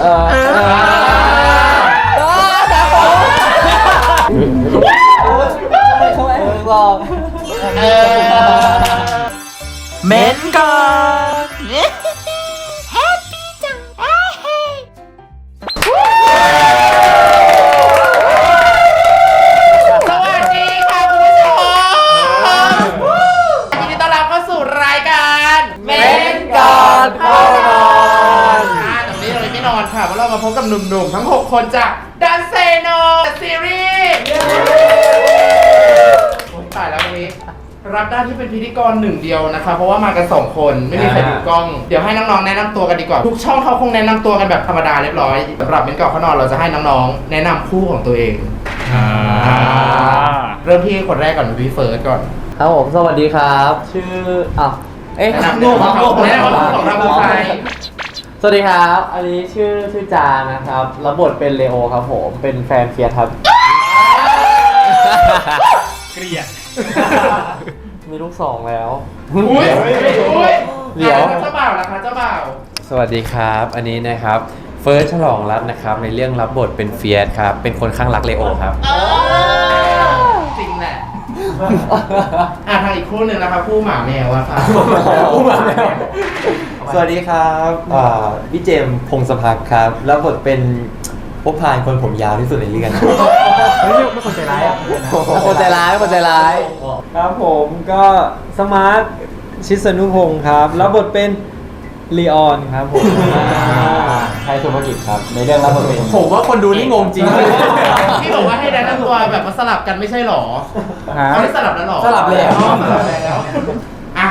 เออเออแต่ผมเขาไม่รอเออเม้นก่อน หนุ่มๆ ทั้ง 6 คนจากดันเซโนซีรีส์โอ้ยตายแล้ววันนี้ รับได้ที่เป็นพิธีกรหนึ่งเดียวนะคะ เพราะว่ามากัน 2 คนไม่มีใครดูกล้อง เดี๋ยวให้น้องๆ แนะนำตัวกันดีกว่า ทุกช่องเขาคงแนะนำตัวกันแบบธรรมดาเรียบร้อยสำหรับเมนก่อนเข้านอนเราจะให้น้องๆ แนะนำคู่ของตัวเองเริ่มที่คนแรกก่อนพี่เฟิร์สก่อน ครับผมสวัสดีครับ ชื่ออ้าวเอ๊ะแนะนำตัวของเราแนะนำตัวของเราคือใครส วัสดีครับ อันนี้ชื่อชื่อจานะครับ รับบทเป็นเลโอครับผม เป็นแฟนเฟียสครับ เกลียดมีลูกสองแล้ว อุ้ยอุ้ยเดี๋ยว อะแล้เจ้าบ่าวล่ะคะเจ้าบ่าวสวัสดีครับ อันนี้นะครับเฟิร์สฉลองรัตน์นะครับ ในเรื่องรับบทเป็นเฟียสครับ เป็นคนข้างรักเลโอครับ จริงแหละอะทางอีกคู่หนึ่งนะคะคู่หมาแมวอะค่ะ คู่หมาแมว สวัสดีครับอ่าพี่เจมส์พงศพักครับรับบทเป็นพวกพานคนผมยาวที่สุดในเรื่องไม่ใช่ไม่คนใจร้ายอะคนใจร้ายคนใจร้าย ครับผมก็สมาร์ทชิสนุพงศ์ครับรับบทเป็นลีออนครับผมไทยสุภกิจครับ ในเรื่องรับบทเป็นผมว่าคนดูนี่งงจริงพี่บอกว่าให้แนะนำตัวแบบมาสลับกันไม่ใช่หรอฮะเขาได้สลับแล้วหรอสลับแล้วอ๋อสลับแล้วอะ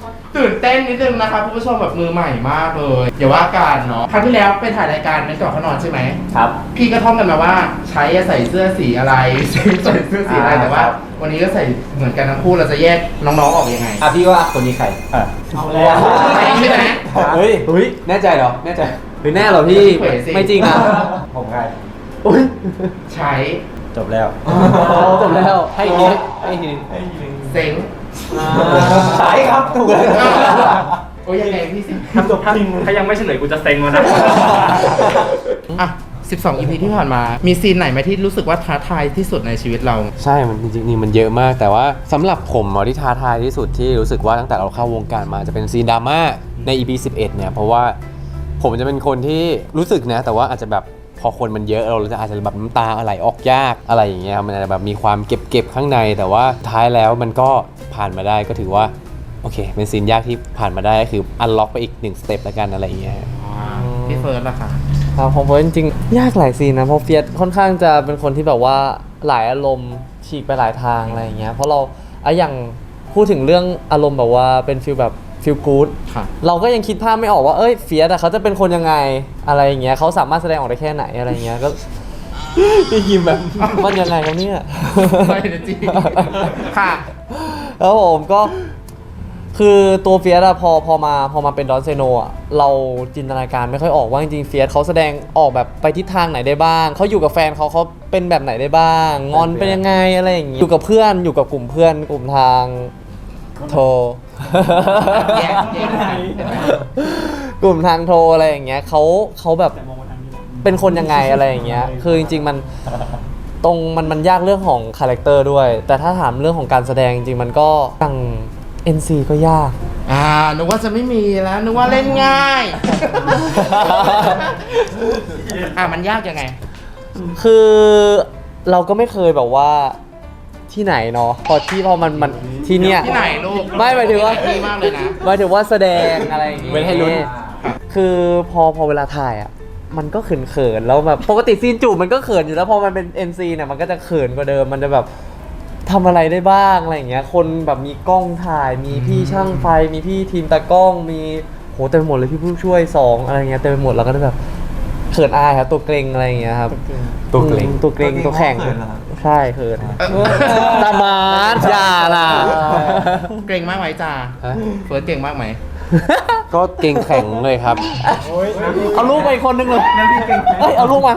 มา ตื่นเต้นนิดนึงนะคะคุณผู้ชมแบบมือใหม่มากเลยอย่าว่ากันเนาะครั้งที่แล้วไปถ่ายรายการเป็นก่อนเขานอนใช่ไหมครับ พี่ก็ท่องกันมาว่าใช้ใส่เสื้อสีอะไร ใส่เสื้อสีอะไรอ่าแต่ว่าครับวันนี้ก็ใส่เหมือนกันทั้งคู่เราจะแยกน้องๆออกยังไงอะพี่ว่าคนนี้ใครเอาแล้วใช่ไหมเฮ้ยเฮ้ยแน่ใจเหรอแน่ใจหรือแน่เหรอพี่เผยสิไม่จริงอะผมใครอุ้ยใช้ จบแล้ว จบแล้วให้อีกทีให้อีกทีเซ็งสายครับถูกเลยโอ้ยยังไงพี่สิทำตัวถ้าถ้ายังไม่เฉลยกูจะเซ็งแล้วนะ อะ 12 EP ที่ผ่านมา มีซีนไหนไหมที่รู้สึกว่าท้าทายที่สุดในชีวิตเรา ใช่มันจริงๆนี่มันเยอะมาก แต่ว่าสำหรับผมอะที่ท้าทายที่สุดที่รู้สึกว่าตั้งแต่เราเข้าวงการมาจะเป็นซีนดราม่าใน EP 11 เนี่ย เพราะว่าผมจะเป็นคนที่รู้สึกนะ แต่ว่าอาจจะแบบ พอคนมันเยอะเราจะอาจจะแบบน้ำตาไหลออกยากอะไรอย่างเงี้ยครับมันอาจจะแบบมีความเก็บเก็บๆข้างใน แต่ว่าท้ายแล้วมันก็ผ่านมาได้ก็ถือว่าโอเค เป็นซีนยากที่ผ่านมาได้ก็คืออันล็อกไปอีกหนึ่งสเต็ปแล้วกันอะไรอย่างเงี้ยพี่เฟิร์สล่ะคะครับผมว่าจริงๆ ยากหลายซีนนะเพราะเฟียสค่อนข้างจะเป็นคนที่แบบว่าหลายอารมณ์ฉีกไปหลายทางอะไรอย่างเงี้ยเพราะเราอะอย่างพูดถึงเรื่องอารมณ์แบบว่าเป็นฟิลแบบ ฟิลกู๊ดค่ะ เราก็ยังคิดภาพไม่ออกว่า เอ้ยเฟียสอะเขาจะเป็นคนยังไงอะไรอย่างเงี้ยเขาสามารถแสดงออกได้แค่ไหนอะไรอย่างเงี้ยก็ ได้ยินแบบมันยังไงครับเนี่ย ไม่นะจริงค่ะ แล้วผมก็คือตัวเฟียสอะพอพอมาพอมาเป็นดอนเซโนอะเราจินตนาการไม่ค่อยออกว่าจริงๆเฟียสเขาแสดงออกแบบไปทิศทางไหนได้บ้างเขาอยู่กับแฟนเขาเขาเป็นแบบไหนได้บ้าง งอนเป็นยังไงอะไรอย่างงี้อยู่กับเพื่อนอยู่กับกลุ่มเพื่อนกลุ่มทางโทร แยกแยกกันกลุ่มทางโทรอะไรอย่างเงี้ยเขาเขาแบบเป็นคนยังไงอะไรอย่างเงี้ย คือจริง ๆ มันตรงมันมันยากเรื่องของคาแรคเตอร์ด้วย แต่ถ้าถามเรื่องของการแสดงจริงๆมันก็ตั้ง NC ก็ยาก อ่านึกว่าจะไม่มีแล้วนึกว่าเล่นง่าย อะมันยากยังไง คือเราก็ไม่เคยแบบว่า ที่ไหนเนาะพอที่พอมันมันที่เนี้ย ที่ไหนลูกไม่หมายถึงว่าที่มากเลยนะ หมายถึงว่าแสดงอะไรอย่างงี้เว้นให้ลุ้น คือพอพอเวลาถ่ายอะ มันก็เขินเขินๆแล้วแบบปกติซีนจูบมันก็เขินอยู่แล้วพอมันเป็น NC เนี่ยมันก็จะเขินกว่าเดิมมันจะแบบทำอะไรได้บ้างอะไรอย่างเงี้ย คนแบบมีกล้องถ่าย มีพี่ช่างไฟ มีพี่ทีมตากล้อง มีโหเต็มไปหมดเลยพี่ผู้ช่วยสองอะไรเงี้ยเต็มไปหมดแล้วก็ได้แบบเขินอายครับตัวเกรงอะไรอย่างเงี้ยครับตัวเกรงอืมตัวเกรงตัวแข่ง ใช่เขินตามาร์ทอย่าล่ะ เกรงมากไหมจ้าฮะ เฟิร์สเก่งมากไหมก็เก่งแข็งเลยครับ เอาลูกไปอีกคนนึงเลยเอ้ยเอาลูกมา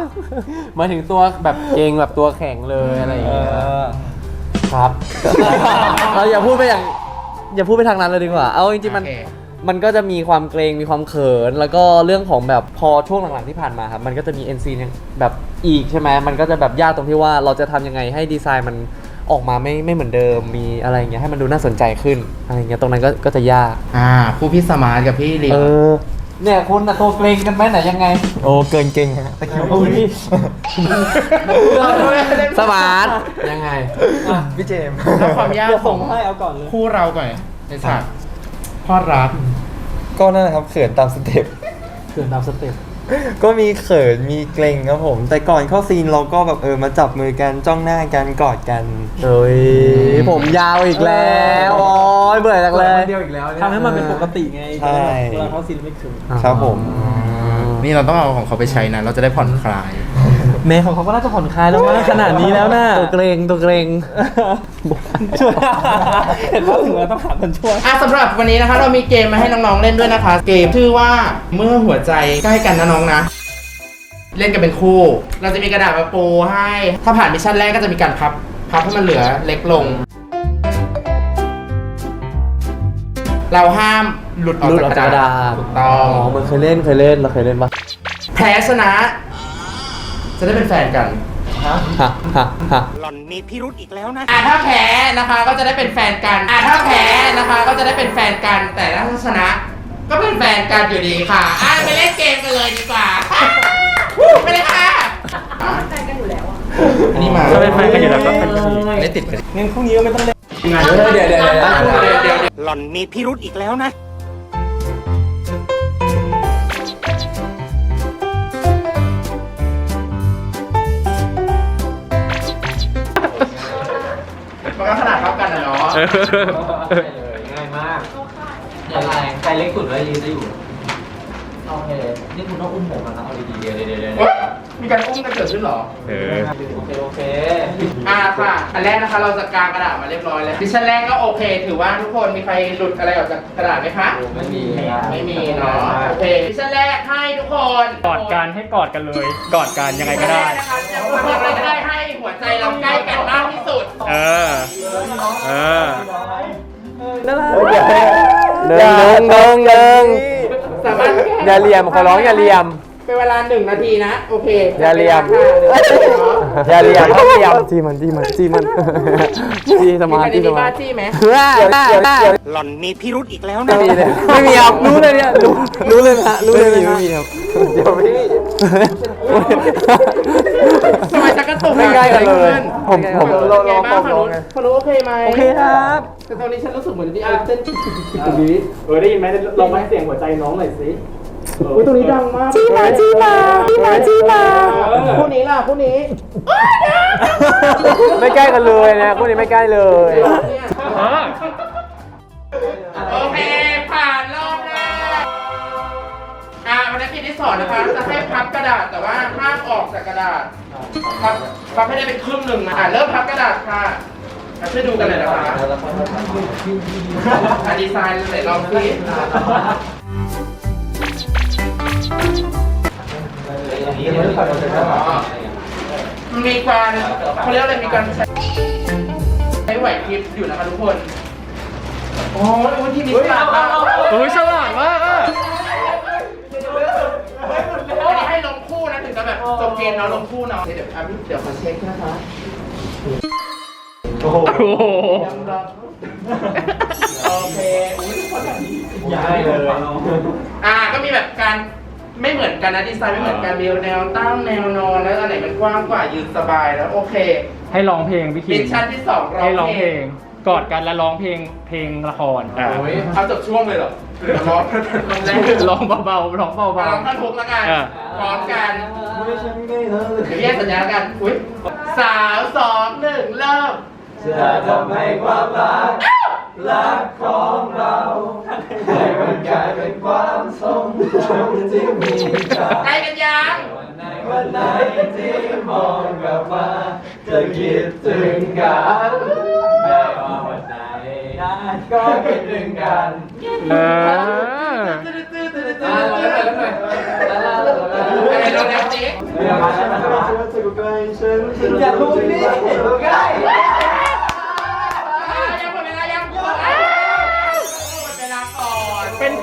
หมายถึงตัวแบบเก่งแบบตัวแข็งเลยอะไรอย่างเงี้ยครับ เราอย่าพูดไปอย่าง อย่าพูดไปทางนั้นเลยดีกว่า เอาจริงๆมัน โอเค มันก็จะมีความเกรงมีความเขิน แล้วก็เรื่องของแบบพอช่วงหลังๆที่ผ่านมาครับมันก็จะมี NC เนี่ยแบบอีกใช่ไหมมันก็จะแบบยากตรงที่ว่าเราจะทำยังไงให้ดีไซน์มันออกมาไม่ไม่เหมือนเดิมมีอะไรอย่างเงี้ยให้มันดูน่าสนใจขึ้นอะไรอย่างเงี้ยตรงนั้นก็ก็จะยาก อ่าคู่พี่สมาร์ทกับพี่ลีเออเนี่ยคุณน่ะตัวเกรงกันไหมไหนยังไงโอ้เกินเก่งฮะตะคิวสมาร์ทยังไงพี่เจมส์แล้วความยากเดี๋ยวขผองมให้เอาก่อนเลย คู่เราก่อนไอ้สัตว์พอดรัก ก็นั่นแหละครับเขินตามสเต็ปเขินตามสเต็ปก็มีเขินมีเกรงครับผม แต่ก่อนเข้าซีนเราก็แบบเออมาจับมือกันจ้องหน้ากันกอดกัน เฮ้ยผมยาวอีกแล้วโอ้ยเบื่อจังเลย เดียวอีกแล้วทำให้มันเป็นปกติไงใช่ เวลาเขาซีนไม่ถึง ครับผม นี่เราต้องเอาของเขาไปใช้นะ เราจะได้ผ่อนคลาย เมย์ของเขาก็น่าจะผ่อนคลายแล้วมั้งขนาดนี้แล้วน่ะตัวเกรงตัวเกรงช่วยเห็นว่าถึงแล้วต้องหาคนช่วยอะสำหรับวันนี้นะคะ เรามีเกมมาให้น้องๆเล่นด้วยนะคะ เกมชื่อว่าเมื่อหัวใจใกล้กันนะน้องนะ เล่นกันเป็นคู่ เราจะมีกระดาษมาปูให้ ถ้าผ่านมิชชั่นแรกก็จะมีการพับพับให้มันเหลือเล็กลง เราห้ามหลุดออกรูดออกจากจากกกระระดาดาษษถูกต้องอ๋อมันเคยเล่นเคยเล่นเราเคยเล่นปะแพ้ชนะ จะได้เป็นแฟนกันฮะฮะฮะหล่อนมีพิรุธอีกแล้วนะ อะถ้าแพ้นะคะก็จะได้เป็นแฟนกันอะถ้าแพ้นะคะก็จะได้เป็นแฟนกัน แต่ถ้าชนะ ก็เป็นแฟนกันอยู่ดีค่ะอะไปเล่นเกมกันเลยดีกว่าไปเลยค่ะแฟนกันอยู่แล้วอันนี้มาถ้าเป็นแฟนกันอยู่แล้วก็เป็นทีไม่ติดกันงั้นพรุ่งนี้ก็ไม่ต้องเล่นเดี๋ยวเดี๋ยวเดี๋ยวเดี๋ยวเดี๋ยวหล่อนมีพิรุธอีกแล้วนะ กันนะเนาะง่ายมากยังไงใครเล็กสุดแล้วยืนจะอยู่โอเคนี่คุณต้องอุ้มผมนะเอาดีๆเดี๋ยวเดี๋ยวเดี๋ยวเฮ้ยมีการอุ้มกันเกิดขึ้นเหรอ เออ โอเคโอเคอ่าค่ะ อันแรกนะคะเราจะกางกระดาษมาเรียบร้อยแล้วดิชั่นแรกก็โอเค ถือว่าทุกคนมีใครหลุดอะไรออกจากกระดาษไหมคะ ไม่มีไม่มีเนาะ โอเคดิชั่นแรกให้ทุกคนกอดกันให้กอดกันเลย กอดกันยังไงก็ได้นะคะจะทำอะไรก็ได้ให้หัวใจเราใกล้กันมากที่สุด เออ เออนึ่งนึ่งนงนงอย่าเหลี่ยมขอร้องอย่าเหลี่ยม เป็นเวลาหนึ่งนาทีนะ โอเคอย่าเหลี่ยมค่ะหนึ่งนาทีเนาะอย่าเหลี่ยมต้องเหลี่ยมจี้มันจี้มันจี้มันจี้สมีมาใครธิในสนี้มาบ้าธิจี้ไหมเฮ้ยได้ได้หล่อนมีพิรุธอีกแล้วไม่นะมีเลยไม่มีครับรู้เลยเนี่ยรู้รู้เลยนะรู้เลยนะเดี๋ยวพี่ทำไมชักกระตุกไม่ใกล้กันเลยผมผมลองลองลองพอรู้โอเคไหมโอเคครับแต่ตอนนี้ฉันรู้สึกเหมือนที่อาร์เต้นติดติดติดติดติดเออได้ยินไหมลองมาให้เสียงหัวใจน้องหน่อยสิ อุ้ยตรงนี้ดังมากจี้มาจี้มาจี้มาจี้มา คู่นี้ล่ะคู่นี้ไม่ใกล้กันเลยนะคู่นี้ไม่ใกล้เลยเออโอเค ผ่านรอบแรกอ่าวันนี้ปีที่สอนนะคะ จะให้พับกระดาษแต่ว่าห้ามออกจากกระดาษพับพับให้ได้เป็นครึ่งหนึ่งนะอ่าเริ่มพับกระดาษค่ะอะช่วยดูกันเลยนะคะอะดีไซน์ไหนลอง สิอ๋อมันมีการเขาเรียกอะไรมีการใช้ใช้ไหวพริบอยู่นะคะทุกคนโอ้ยโอ้ยที่มีฉลาดมากโอ้ยฉลาดมากอะอันนี้ให้ลงคู่นะถึงจะแบบจบเกมเนาะลงคู่เนาะเดี๋ยวอะพี่เดี๋ยวขอเช็คนะคะโอ้โหยังรอโอเคอุ้ยทุกคนแบบนี้ย้ายเลยอ่าก็มีแบบการ ไม่เหมือนกันนะดีไซน์ไม่เหมือนกันมีแนวตั้งแนวนอนแล้วอันไหนมันกว้างกว่ายืนสบายแล้วโอเคให้ร้องเพลงพี่คิมิมชชั่นที่สองร้ให้ร้อองงเพเพลลงงกอดกันแล้วร้องเพลงเพลงละครอ่าโอ้ยเอาจบช่วงเลยเหรอหรือร้องแรกร้องเบาๆร้องเบา ร้องท่อนทุกแล้วกันอ่าพร้อมกันเดี๋ยวแยกสัญญาแล้วกันอุ้ยสาวสองหนึ่งเริ่มจะทำให้ความรัก รักของเราให้มันก ลายเป็นความทรงจำที่มีค่าใกล้กันยังวันไหนที่มองกลับมาจะคิดถึงกันไม่ว่าวันไหนนั้นก็คิดถึงกันเอออะไรเราแนวนี้อยากรู้นี่ใกล้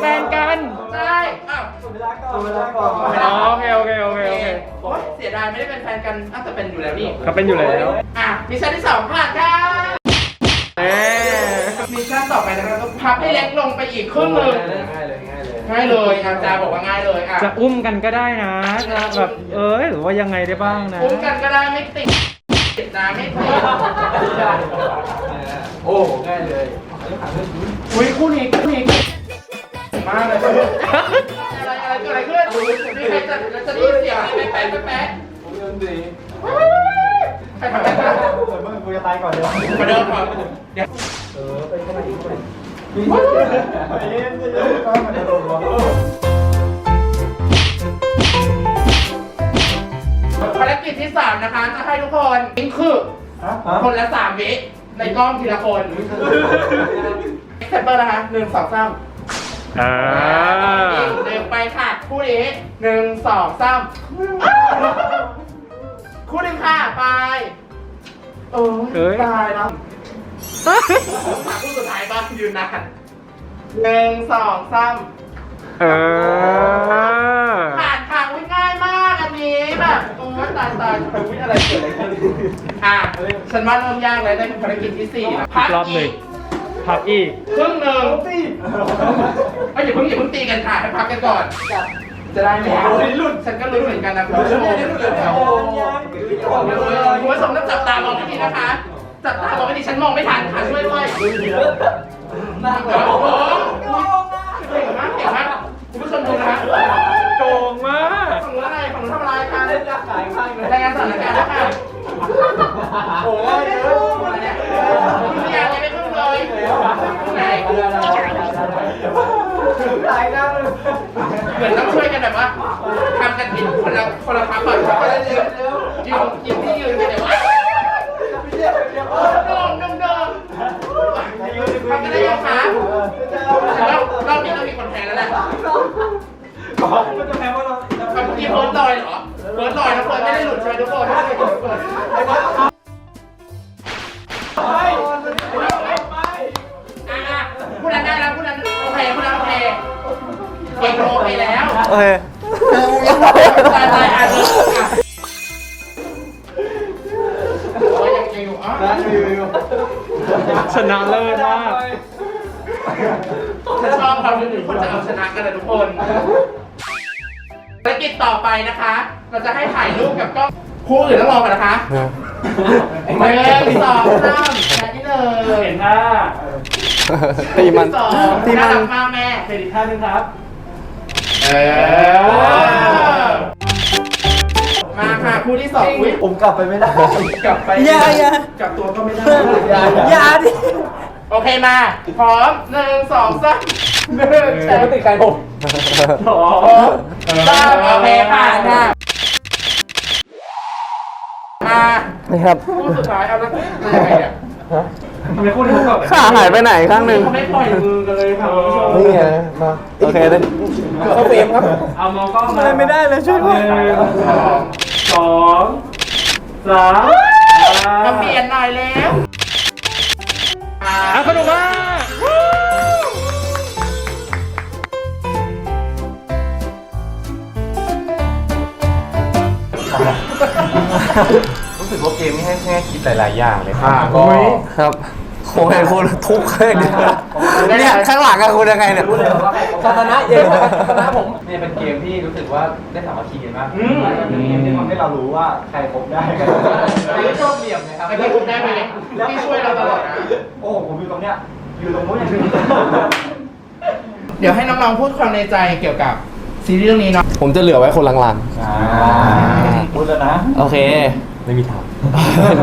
ยังหมดเวลายังหมดเวลาก่อนเป็นแฟนเวลาก่อนเวลาก่อนอ๋อโอเคโอเคโอเคโอเคโอ๊ยเสียดายไม่ได้เป็นแฟนกันอ้าวแต่เป็นอยู่แล้วนี่ก็เป็นอยู่แล้วอะมิชชั่นที่สองผ่านค่ะเอ๊ะมิชชั่นต่อไปนะครับก็พับให้เล็กลงไปอีกครึ่งหนึ่งง่ายเลยง่ายเลยง่ายเลยอาจารย์บอกว่าง่ายเลยอะจะอุ้มกันก็ได้นะจะแบบเอ้ยหรือว่ายังไงได้บ้างนะอุ้มกันก็ได้ไม่ติดติดนะไม่ติดโอ้ง่ายเลยอุ้ยคู่นี้คู่นี้ มาเลยอะไรอะไรเกิดอะไรขึ้นมีใครจะจะได้ยินเสียงไรแปะแป๊ะแป๊ะผมเริ่มดีใครทำอะไรกันเมื่อกูจะตายก่อนเดี๋ยวมาเดิมก่อนเดี๋ยวเออไปเข้ามาอีกคนไปเย็นเย็นก็มันจะลงวะภารกิจที่สามนะคะ จะให้ทุกคนทิ้งคือคนละสามวิ ในกล้องทีละคนเซปเปอร์นะคะหนึ่งสองสาม อ่าหนึ่งไปค่ะ คู่นี้หนึ่งสองสามคู่หนึ่งค่ะ ไปโอ้เอ้ยยตายแล้วมาคู่สุดท้ายบ้างยืนนานหนึ่งสองสามเออผ่านทางวิ่งง่ายมากอันนี้แบบโอ้ยตายตายวิ่งอะไรเกิดอะไรขึ้นอะฉันว่าเริ่มยากเลยในภารกิจที่สี่นะอีกรอบหนึ่ง พับอีก ครึ่งหนึ่งเอ้ยอย่าเพิ่งอย่าเพิ่งตีกันค่ะให้พักกันก่อน จะได้ไหมรุ่นฉันก็ลุ้นเหมือนกันนะคุณผู้ชมคุณผู้ชมต้องจับตามองให้ดีนะคะ จับตามองให้ดีฉันมองไม่ทันค่ะช่วยด้วยโอ้โหเก่งมากเก่งมากคุณผู้ชมดูนะคะโกงมากฝั่งนู้นอะไรฝั่งนู้นทำอะไรกันจะขายข้างเลยรายงานสถานการณ์นะคะโอ้ยเยอะอะไรเนี่ยพี่ยายังไม่ขึ้นเลยไหน ขายข้างเลย เหมือนต้องช่วยกัน แบบว่าทำกันผิดคนละคนละพักก่อนคนละยืนยืนยืนที่ยืนกันเดี๋ยวว่าโดมโดมโดมทำกันได้ยังคะเราเรามีเรามีคนแพ้แล้วแหละมันจะแพ้ว่าเราเมื่อกี้เฟิร์สลอยเหรอเฟิร์สลอยนะเฟิร์สไม่ได้หลุดใช่ไหมทุกคน โอเคตายตายอะอะโอ้ยยังยังอยู่อะรีวิวชนะเลิศมากฉันชอบความที่ทุกคนจะเอาชนะกันเลยทุกคนภารกิจต่อไปนะคะ เราจะให้ถ่ายรูปกับกล้องคู่อื่นต้องรอก่อนนะคะหนึ่งสองสามแค่นี้เลยเห็นหน้าตีมันสองตีน่ามันรักมาแม่เห็นอีกท่านึงครับ เออมาค่ะคู่ที่สองอุ๊ยผมกลับไปไม่ได้ กลับไปอย่าอย่า กลับตัวก็ไม่ได้อย่าอย่าดิโอเคมา พร้อมหนึ่งสองสามหนึ่งแชร์ไม่ติดใครผมสองสามโอเคผ่านค่ะมา นี่ครับ คู่สุดท้ายเอาแล้วยังไงเนี่ย ทำไมคู่นี้เขาก่อนขาหายไปไหนข้างหนึ่งเขาไม่ปล่อยมือกันเลยค่ะคุณผู้ชมนี่ไงมาโอเคเลยเขาเฟรมครับเอามองกล้องมาไม่ได้เลยช่วยด้วยหนึ่งสองสามมาเปลี่ยนหน่อยแล้วอ่าอะสนุกมากรู้ สึกว่าเกมนี้ให้แง่คิดหลาย ๆ อย่างเลยครับอ่าก็ ครับโอ้ยคุณทุกข์เลยเนี่ยข้างหลังอะคุณยังไงเนี่ยชนะเองชนะผมเนี่ยเป็นเกมที่รู้สึกว่าได้สามัคคีกันมากเป็นเกมที่ทำให้เรารู้ว่าใครคบได้กันไม่ชอบเหลี่ยมนะครับไอ้ที่คุณได้ไหมที่ช่วยเราตลอดนะโอ้ผมอยู่ตรงเนี้ยอยู่ตรงนู้นอย่างนี้เดี๋ยวให้น้องๆพูดความในใจเกี่ยวกับซีรีส์เรื่องนี้เนาะผมจะเหลือไว้คนหลังพูดแล้วนะ ๆ โอเค ไม่มีทาง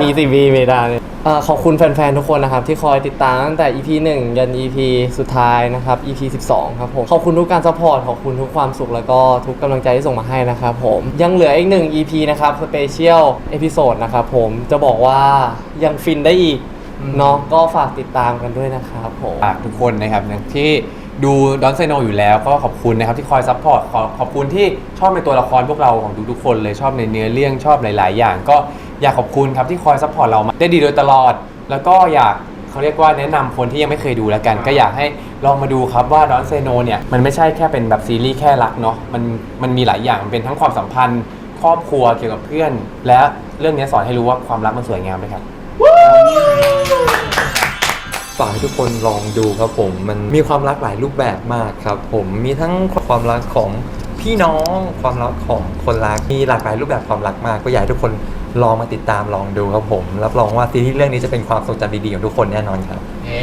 มีสิมีไม่ได้เลยเอ่อขอบคุณแฟนๆ ทุกคนนะครับ ที่คอยติดตามตั้งแต่ EP 1 ยัน EP สุดท้ายนะครับ EP 12 ครับผม ขอบคุณทุกการซัพพอร์ตขอบคุณทุกความสุขแล้วก็ทุกกำลังใจที่ส่งมาให้นะครับผม ยังเหลืออีกหนึ่ง EP นะครับสเปเชียลเอพิโซดนะครับผมจะบอกว่ายังฟินได้อีกเนาะก็ฝากติดตามกันด้วยนะครับผม ฝากทุกคนนะครับที่ดูดอนไซโนอยู่แล้วก็ขอบคุณนะครับที่คอยซัพพอร์ตขอขอบคุณที่ชอบในตัวละครพวกเราของทุกๆคนเลยชอบในเนื้อเรื่องชอบหลาย ๆ อย่างก็ อยากขอบคุณครับที่คอยซัพพอร์ตเรามาได้ดีโดยตลอด แล้วก็อยากเขาเรียกว่าแนะนำคนที่ยังไม่เคยดูแล้วกัน ก็อยากให้ลองมาดูครับว่าดอนเซโนเนี่ยมันไม่ใช่แค่เป็นแบบซีรีส์แค่รักเนาะมันมันมีหลายอย่างมันเป็นทั้งความสัมพันธ์ ครอบครัวเกี่ยวกับเพื่อน และเรื่องนี้สอนให้รู้ว่าความรักมันสวยงามเลยครับ ฝากให้ทุกคนลองดูครับผม มันมีความรักหลายรูปแบบมากครับผมมีทั้งความรักของพี่น้อง ความรักของคนรักมีหลากหลายรูปแบบความรักมาก ก็อยากให้ทุกคน ลองมาติดตามลองดูครับผม รับรองว่าซีรีส์เรื่องนี้จะเป็นความทรงจำดีๆของทุกคนแน่นอนครับเย้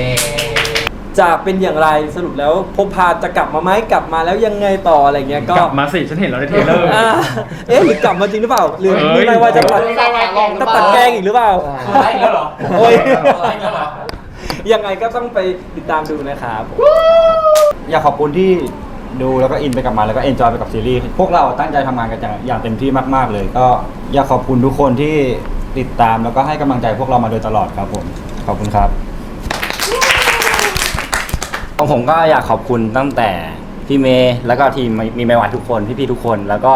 จะเป็นอย่างไรสรุปแล้วพบพาจะกลับมาไหมกลับมาแล้วยังไงต่ออะไรเงี้ยก็กลับมาสิฉันเห็นแล้วในเทรลเลอร์ อ่าเอ๊ะหรือกลับมาจริงหรือเปล่าหรือเอ้ย มีอะไรว่าจะตัดไม่ไหวลองจะตัดแกล้งอีกหรือเปล่า อะไรอีกแล้วเหรอโอ้ย อะไรอีกแล้วเหรอ ยังไงก็ต้องไปติดตามดูนะครับ อยากขอบคุณที่ ดูแล้วก็อินไปกับมันแล้วก็เอนจอยไปกับซีรีส์พวกเราตั้งใจทำงานกันอย่างอย่างเต็มที่มากๆเลย ก็อยากขอบคุณทุกคนที่ติดตามแล้วก็ให้กำลังใจพวกเรามาโดยตลอดครับผมขอบคุณครับ ของผมก็อยากขอบคุณตั้งแต่พี่เมย์แล้วก็ทีมมีไมวันทุกคนพี่ๆทุกคน แล้วก็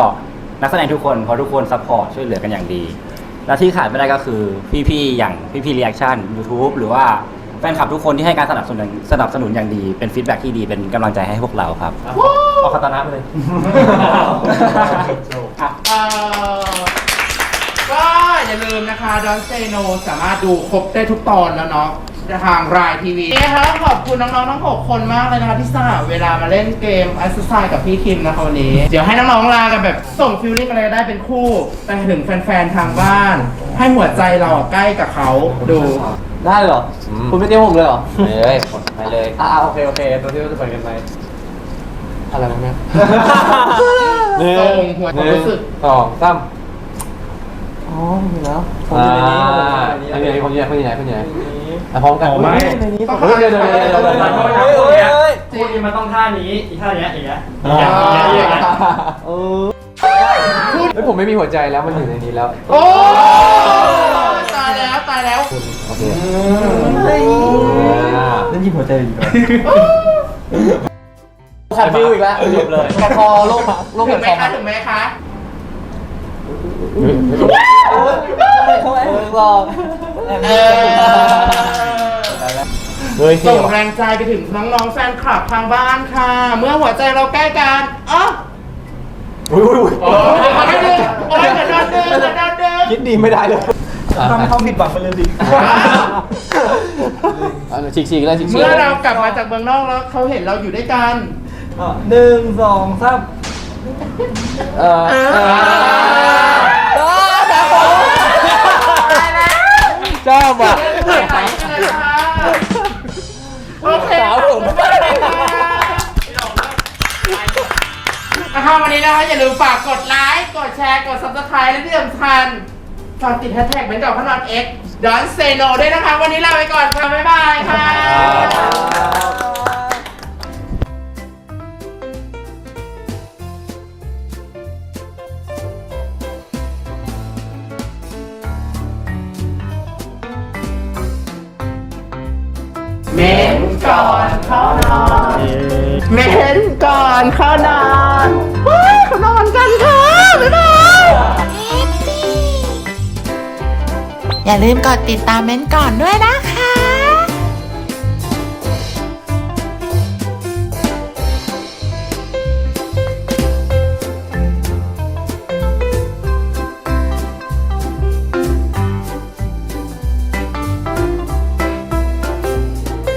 นักแสดงทุกคนเพราะทุกคนซัพพอร์ตช่วยเหลือกันอย่างดี และที่ขาดไม่ได้ก็คือพี่ๆอย่างพี่ๆรีแอคชั่น YouTube หรือว่า แฟนคลับทุกคนที่ให้การสนับสนุนสนับสนุนอย่างดีเป็นฟีดแบ็ที่ดีเป็นกำลังใจให้พวกเราครับ เอาคาตานะไปเลยเอ่อก็อย่าลืมนะคะ Don't Say No สามารถดูครบได้ทุกตอนแล้วเนาะ ทางรายทีวีนะคะขอบคุณน้องๆทั้ง6คนมากเลยนะคะที่สละเวลามาเล่นเกม a อ s ซ s กับพี่คิมนะคะวันนี้ เดี๋ยวให้น้องๆลากันแบบส่งฟิลลิ่งอะไรได้เป็นคู่ไปถึงแฟนๆทางบ้าน ให้หัวใจเราใกล้กับเขาดู ได้เหรอ อืม คุณไม่เตรียมผมเลยเหรอเลยไปเลย อ่าโอเค โอเคตัวที่เราจะไปกันไหมอะไรบ้างเนี่ยส่งหัวความรู้สึก สองสามอ๋อมีแล้วผมอ่าอยู่ในนี้ผมอยู่ในนี้อันนี้คนใหญ่คนใหญ่คนใหญ่อะ พร้อมกันอ๋อไม่ในนี้ต้องเฮ้ยเดี๋ยวเดี๋ยวเดี๋ยวเดี๋ยวเดี๋ยวต้องเฮ้ยเฮ้ยเฮ้ยพูดนี่มันต้องท่านี้อีท่าเนี้ยอย่างเงี้ยอ่าอย่างเงี้ยอย่างเงี้ยเออเฮ้ยผมไม่มีหัวใจแล้วมันอยู่ในนี้แล้วโอ้ตายแล้วตายแล้วโอเคนั่นยิงหัวใจอีกแล้วขัดฟิวอีกแล้วจบเลยกระพอโลกโลกถึกงระไหมพอคะถึงไหมคะ เขาแอบลองเออ เฮ้ยส่งแรงใจไปถึงน้องๆแฟนคลับทางบ้านค่ะ เมื่อหัวใจเราใกล้กันอ๋ออุ้ยอุ้ยอุ้ยโอ้ยขอโทษด้วยโอ้ยขอโทษด้วยขอโทษด้วยคิดดีไม่ได้เลยทำให้เขาผิดหวังไปเลยสิฉีกฉีกๆเลยฉีกๆเมื่อเรากลับมาจากเมืองนอกแล้วเขาเห็นเราอยู่ด้วยกัน หนึ่งสองสามเออเออ ชอบอะโอเคครับผมนะคะวันนี้นะคะอย่าลืมฝากกดไลค์ กดแชร์ กด subscribe และที่สำคัญฝากติดแฮชแท็กเหมือนกับพนอน X ดอนเซโนด้วยนะคะ วันนี้ลาไปก่อนค่ะ บ๊ายบายค่ะ ก่อนเข้านอนเม้นก่อนเข้านอนเฮ้ยเขานอนกันค่ะบ๊ายบายอย่าลืมกดติดตามเม้นท์ก่อนด้วยนะ